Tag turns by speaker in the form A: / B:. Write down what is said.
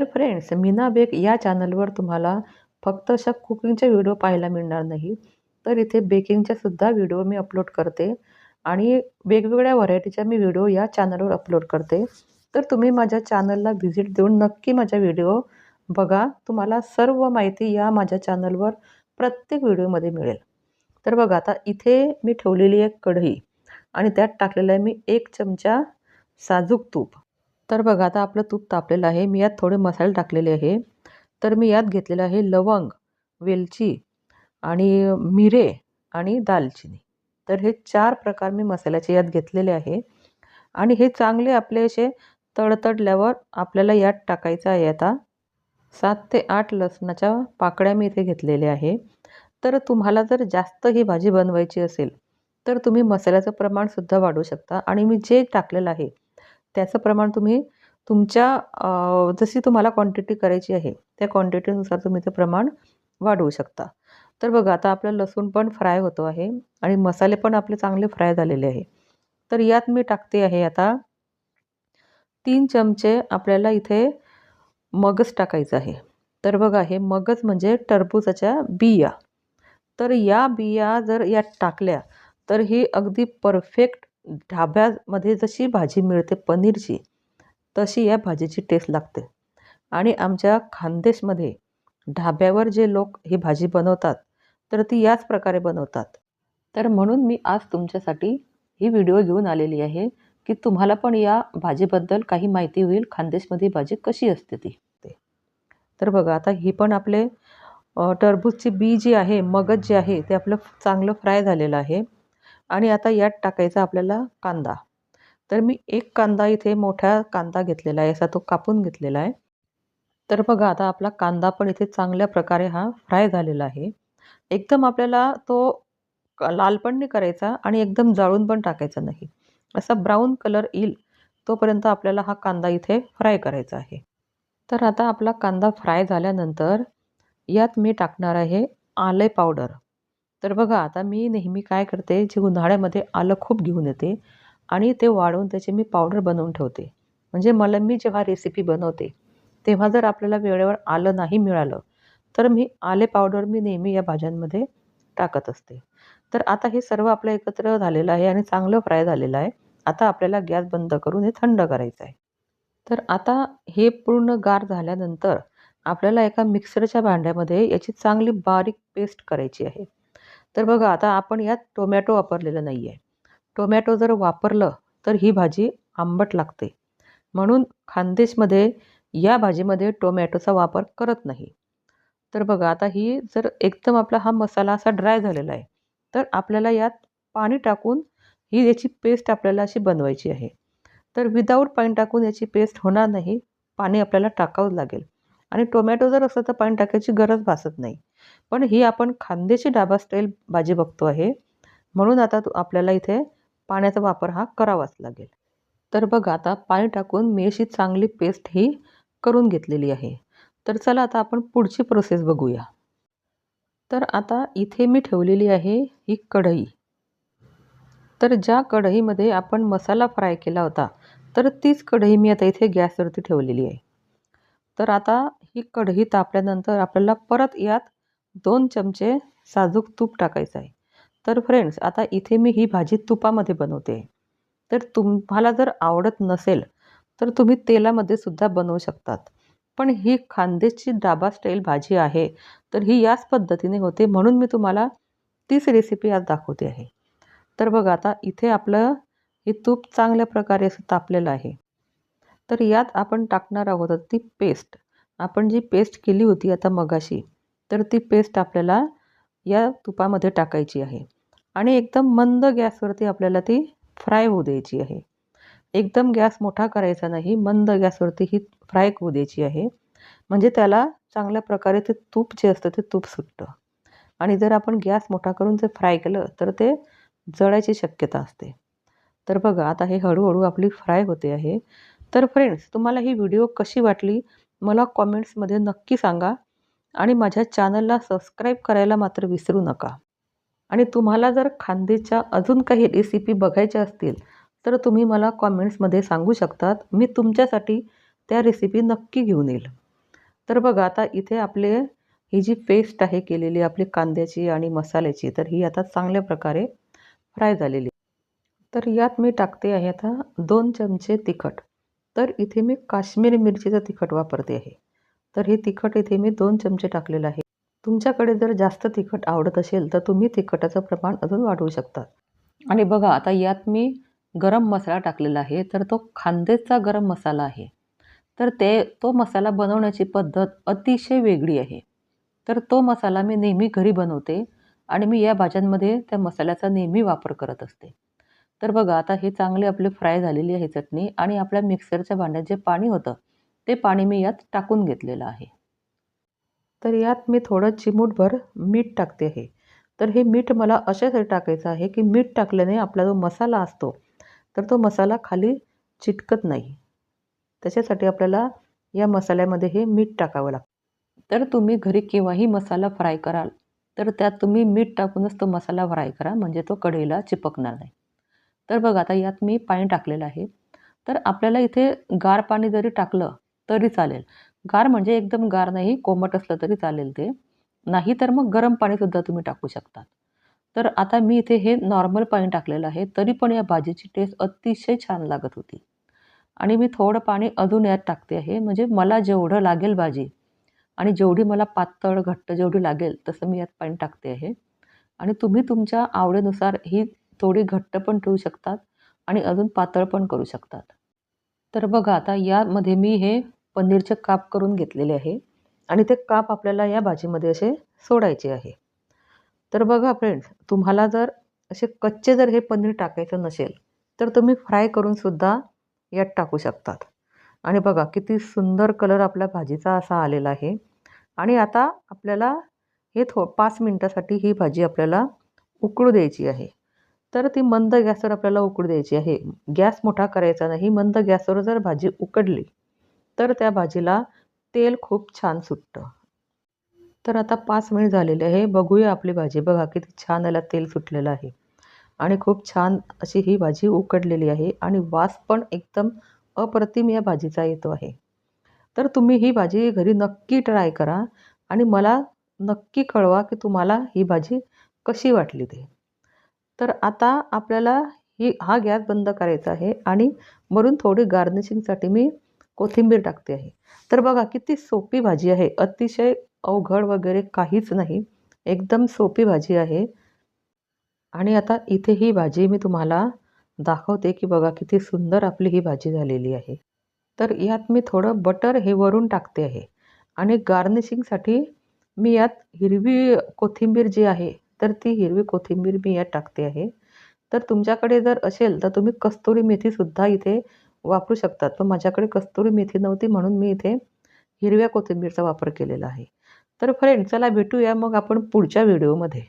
A: तर friends Meena bake या चॅनलवर तुम्हाला फक्त अशा कुकिंगचे व्हिडिओ पाहायला मिळणार नाही. तर इथे बेकिंगच्या सुद्धा व्हिडिओ मी अपलोड करते आणि वेगवेगळ्या व्हरायटीच्या मी व्हिडिओ या चॅनलवर अपलोड करते. तर तुम्ही माझ्या चॅनलला व्हिजिट देऊन नक्की माझ्या व्हिडिओ बघा. तुम्हाला सर्व माहिती या माझ्या चॅनलवर प्रत्येक व्हिडिओमध्ये मिळेल. तर बघा आता इथे मी ठेवलेली एक कढई आणि त्यात टाकलेलं आहे मी एक चमचा साजूक तूप. तर बघा आता आपलं तूप तापलेलं आहे. मी यात थोडे मसाले टाकलेले आहे. तर मी यात घेतलेलं आहे लवंग वेलची आणि मिरे आणि दालचिनी. तर हे चार प्रकार मी मसाल्याचे यात घेतलेले आहे. आणि हे चांगले आपले असे तडतडल्यावर आपल्याला यात टाकायचं आहे आता. सात ते आठ लसणाच्या पाकळ्या मी इथे घेतलेल्या आहे. तर तुम्हाला जर जास्त ही भाजी बनवायची असेल तर तुम्ही मसाल्याचं प्रमाणसुद्धा वाढवू शकता. आणि मी जे टाकलेलं आहे त्याचं प्रमाण तुम्ही तुमच्या जशी तुम्हाला क्वांटिटी करायची आहे त्या क्वांटिटीनुसार तुम्ही ते प्रमाण वाढवू शकता. तर बघा आता आपलं लसूण पण फ्राय होतो आहे आणि मसाले पण आपले चांगले फ्राय झालेले आहे. तर यात मी टाकते आहे आता तीन चमचे आपल्याला इथे मगज टाकायचं आहे. तर बघा हे मगज म्हणजे टरबूजाच्या बिया. तर या बिया जर यात टाकल्या तर ही अगदी परफेक्ट ढाब्यामध्ये जशी भाजी मिळते पनीरची तशी या भाजीची टेस्ट लागते. आणि आमच्या खानदेशमध्ये ढाब्यावर जे लोक ही भाजी बनवतात तर ती याच प्रकारे बनवतात. तर म्हणून मी आज तुमच्यासाठी ही व्हिडिओ घेऊन आलेली आहे की तुम्हाला पण या भाजीबद्दल काही माहिती होईल खानदेशमध्ये भाजी कशी असते ती. ते तर बघा आता ही पण आपले टरबूजची बी जी आहे मगज जे आहे ते आपलं चांगलं फ्राय झालेलं आहे. आणि आता यात टाकायचा आपल्याला कांदा. तर मी एक कांदा इथे मोठा कांदा घेतलेला आहे असा तो कापून घेतलेला आहे. तर बघा आता आपला कांदा पण इथे चांगल्या प्रकारे हा फ्राय झालेला आहे. एकदम आपल्याला तो लाल पण नाही करायचा आणि एकदम जाळून पण टाकायचा नाही. असा ब्राऊन कलर येईल तोपर्यंत आपल्याला हा कांदा इथे फ्राय करायचा आहे. तर आता आपला कांदा फ्राय झाल्यानंतर यात मी टाकणार आहे आले पावडर. तर बघा आता मी नेहमी काय करते जे उन्हाळ्यामध्ये आलं खूप घेऊन येते आणि ते वाळवून त्याचे मी पावडर बनवून ठेवते. म्हणजे मला मी जेव्हा रेसिपी बनवते तेव्हा जर आपल्याला वेळेवर आलं नाही मिळालं तर मी आले पावडर मी नेहमी या भाज्यांमध्ये टाकत असते. तर आता हे सर्व आपलं एकत्र झालेलं आहे आणि चांगलं फ्राय झालेलं आहे. आता आपल्याला गॅस बंद करून हे थंड करायचं आहे. तर आता हे पूर्ण गार झाल्यानंतर आपल्याला एका मिक्सरच्या भांड्यामध्ये याची चांगली बारीक पेस्ट करायची आहे. तर बघा आता आपण यात टोमॅटो वापरलेलं नाही आहे टोमॅटो जर वापरलं तर ही भाजी आंबट लागते. म्हणून खानदेशमध्ये या भाजीमध्ये टोमॅटोचा वापर करत नाही. तर बघा आता ही जर एकदम आपला हा मसाला असा ड्राय झालेला आहे तर आपल्याला यात पाणी टाकून ही याची पेस्ट आपल्याला अशी बनवायची आहे. तर विदाऊट पाणी टाकून याची पेस्ट होणार नाही पाणी आपल्याला टाकावंच लागेल. आणि टोमॅटो जर असं तर पाणी टाकायची गरज भासत नाही. पण ही आपण खानदेशी डाबा स्टाईल भाजी बघतो आहे. म्हणून आता आपल्याला इथे पाण्याचा वापर हा करावाच लागेल. तर बघा आता पाणी टाकून मी अशी चांगली पेस्ट ही करून घेतलेली आहे. तर चला आता आपण पुढची प्रोसेस बघूया. तर आता इथे मी ठेवलेली आहे ही कढई. तर ज्या कढईमध्ये आपण मसाला फ्राय केला होता तर तीच कढई मी आता इथे गॅसवरती ठेवलेली आहे. तर आता ही कढई तापल्यानंतर आपल्याला परत यात दोन चमचे साजूक तूप टाकायचं आहे. तर फ्रेंड्स आता इथे मी ही भाजी तुपामध्ये बनवते. तर तुम्हाला जर आवडत नसेल तर तुम्ही तेलामध्ये सुद्धा बनवू शकतात. पण ही खानदेशची डाबा स्टाईल भाजी आहे तर ही याच पद्धतीने होते म्हणून मी तुम्हाला तीच रेसिपी आज दाखवते आहे. तर बघा आता इथे आपलं हे तूप चांगल्या प्रकारे असं तापलेलं आहे. तर यात आपण टाकणार आहोत ती पेस्ट आपण जी पेस्ट केली होती आता मगाशी तर ती पेस्ट आपल्याला या तुपामध्ये टाकायची आहे. आणि एकदम मंद गॅसवरती आपल्याला ती फ्राय होऊ द्यायची आहे. एकदम गॅस मोठा करायचा नाही मंद गॅसवरती ही फ्राय होऊ द्यायची आहे. म्हणजे त्याला चांगल्या प्रकारे ते तूप जे असतं ते तूप सुटतं. आणि जर आपण गॅस मोठा करून ते फ्राय केलं तर ते जळायची शक्यता असते. तर बघा आता हे हळूहळू आपली फ्राय होते आहे. तर फ्रेंड्स तुम्हाला ही व्हिडिओ कशी वाटली? मला कॉमेंट्समध्ये नक्की सांगा. आणि माझ्या चॅनलला सबस्क्राईब करायला मात्र विसरू नका. आणि तुम्हाला जर खांदेच्या अजून काही रेसिपी बघायच्या असतील तर तुम्ही मला कॉमेंट्समध्ये सांगू शकतात. मी तुमच्यासाठी त्या रेसिपी नक्की घेऊन येईल. तर बघा आता इथे आपले ही जी पेस्ट आहे केलेली आपली कांद्याची आणि मसाल्याची तर ही आता चांगल्या प्रकारे फ्राय झालेली. तर यात मी टाकते आहे आता दोन चमचे तिखट. तर इथे मी काश्मीरी मिरचीचं तिखट वापरते आहे. तर हे तिखट इथे मी दोन चमचे टाकलेलं आहे. तुमच्याकडे जर जास्त तिखट आवडत असेल तर तुम्ही तिखटाचं प्रमाण अजून वाढवू शकता. आणि बघा आता यात मी गरम मसाला टाकलेला आहे तर तो खांदेचा गरम मसाला आहे. तर ते तो मसाला बनवण्याची पद्धत अतिशय वेगळी आहे. तर तो मसाला मी नेहमी घरी बनवते आणि मी या भाज्यांमध्ये त्या मसाल्याचा नेहमी वापर करत असते. तर बघा आता हे चांगले आपले फ्राय झालेली आहे चटणी आणि आपल्या मिक्सरच्या भांड्यात जे पाणी होतं ते पाणी मी यात टाकून घेतलेलं आहे. तर यात मी थोडं चिमूटभर मीठ टाकते आहे. तर हे मीठ मला अशासाठी टाकायचं आहे की मीठ टाकल्याने आपला जो मसाला असतो तर तो मसाला खाली चिटकत नाही. त्याच्यासाठी आपल्याला या मसाल्यामध्ये हे मीठ टाकावं लागतं. तर तुम्ही घरी केव्हाही मसाला फ्राय कराल तर त्यात तुम्ही मीठ टाकूनच तो मसाला फ्राय करा म्हणजे तो कढईला चिपकणार नाही. तर बघा आता यात मी पाणी टाकलेलं आहे. तर आपल्याला इथे गार पाणी जरी टाकलं तरी चालेल. गार म्हणजे एकदम गार नाही कोमट असलं तरी चालेल ते. नाही तर मग गरम पाणीसुद्धा तुम्ही टाकू शकता तर आता मी इथे हे नॉर्मल पाणी टाकलेलं आहे तरी पण या भाजीची टेस्ट अतिशय छान लागत होती. आणि मी थोडं पाणी अजून यात टाकते आहे म्हणजे मला जेवढं लागेल भाजी आणि जेवढी मला पातळ घट्ट जेवढी लागेल तसं मी यात पाणी टाकते आहे. आणि तुम्ही तुमच्या आवडीनुसार ही थोडी घट्ट पण ठेवू शकतात आणि अजून पातळ पण करू शकतात. तर बघा आता यामध्ये मी हे पनीरचे काप करून घेतलेले आहे आणि ते काप आपल्याला या भाजीमध्ये असे सोडायचे आहे. तर बघा फ्रेंड्स तुम्हाला जर असे कच्चे जर हे पनीर टाकायचं नसेल तर तुम्ही फ्राय करूनसुद्धा यात टाकू शकतात. आणि बघा किती सुंदर कलर आपल्या भाजीचा असा आलेला आहे. आणि आता आपल्याला हे थो पाच मिनटासाठी ही भाजी आपल्याला उकळू द्यायची आहे. तर ती मंद गॅसवर आपल्याला उकळू द्यायची आहे. गॅस मोठा करायचा नाही मंद गॅसवर जर भाजी उकडली तर त्या भाजीला तेल खूप छान सुटतं. तर आता पाच मिनिट झालेले आहे. बघूया आपली भाजी. बघा किती छान याला तेल सुटलेलं आहे. आणि खूप छान अशी ही भाजी उकडलेली आहे. आणि वास पण एकदम अप्रतिम या भाजीचा येतो आहे. तर तुम्ही ही भाजी घरी नक्की ट्राय करा. आणि मला नक्की कळवा की तुम्हाला ही भाजी कशी वाटली ते. तर आता आपल्याला ही हा गॅस बंद करायचा आहे. आणि वरून थोडी गार्निशिंगसाठी मी कोथिंबीर टाकते आहे. तर बघा किती सोपी भाजी आहे. अतिशय अवघड वगैरे काहीच नाही. एकदम सोपी भाजी आहे. आणि आता इथे ही भाजी मी तुम्हाला दाखवते की बघा किती सुंदर आपली ही भाजी झालेली आहे. तर यात मी थोडं बटर हे वरून टाकते आहे. आणि गार्निशिंगसाठी मी यात हिरवी कोथिंबीर जी आहे तर ती हिरवी कोथिंबीर मी यात टाकते आहे. तर तुमच्याकडे जर असेल तर तुम्ही कस्तुरी मेथीसुद्धा इथे वापरू शकतात. पण माझ्याकडे कस्तुरी मेथी नव्हती म्हणून मी इथे हिरव्या कोथिंबीरचा वापर केलेला आहे. तर फ्रेंड चला भेटूया मग आपण पुढच्या व्हिडिओमध्ये